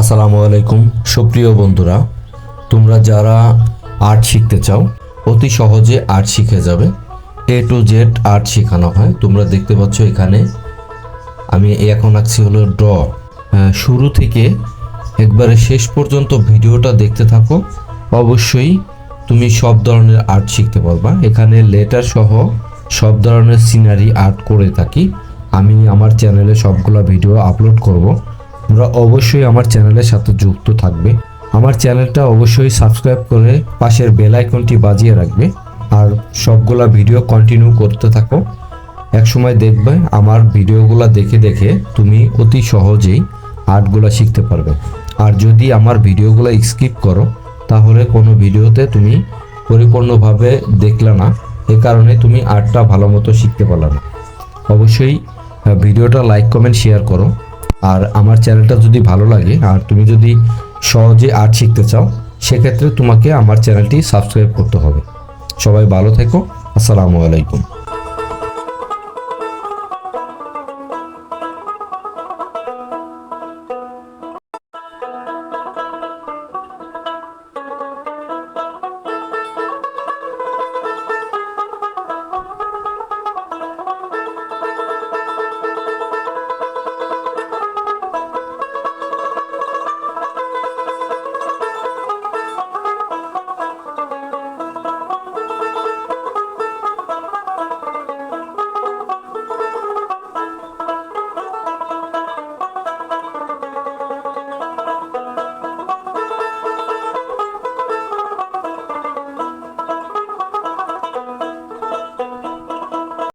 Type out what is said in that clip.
আসসালামু আলাইকুম। সুপ্রিয় বন্ধুরা, তোমরা যারা আর্ট শিখতে চাও, অতি সহজে আর্ট শিখে যাবে। এ টু জেড আর্ট শেখানো হয়। তোমরা দেখতে পাচ্ছ এখানে আমি এখন আঁকছি হলো ড্র। শুরু থেকে একবারে শেষ পর্যন্ত ভিডিওটা দেখতে থাকো। অবশ্যই তুমি সব ধরনের আর্ট শিখতে পারবা। এখানে লেটার সহ সব ধরনের সিনারি আর্ট করে থাকি। আমি আমার চ্যানেলে সবগুলা ভিডিও আপলোড করব। তোমরা অবশ্যই আমার চ্যানেলের সাথে যুক্ত থাকবে। আমার চ্যানেলটা অবশ্যই সাবস্ক্রাইব করে পাশের বেল আইকনটি বাজিয়ে রাখবে আর সবগুলা ভিডিও কন্টিনিউ করতে থাকো। এক সময় দেখবে আমার ভিডিওগুলো দেখে দেখে তুমি অতি সহজেই আর্টগুলো শিখতে পারবে। আর যদি আমার ভিডিওগুলো স্কিপ করো, তাহলে কোনো ভিডিওতে তুমি পরিপূর্ণভাবে দেখলে না। এ কারণে তুমি আর্টটা ভালো মতো শিখতে পারলে না। অবশ্যই ভিডিওটা লাইক কমেন্ট শেয়ার করো। আর আমার চ্যানেলটা যদি ভালো লাগে, আর তুমি যদি সহজে আর্ট শিখতে চাও, সেক্ষেত্রে তোমাকে আমার চ্যানেলটি সাবস্ক্রাইব করতে হবে। সবাই ভালো থেকো। আসসালামু আলাইকুম।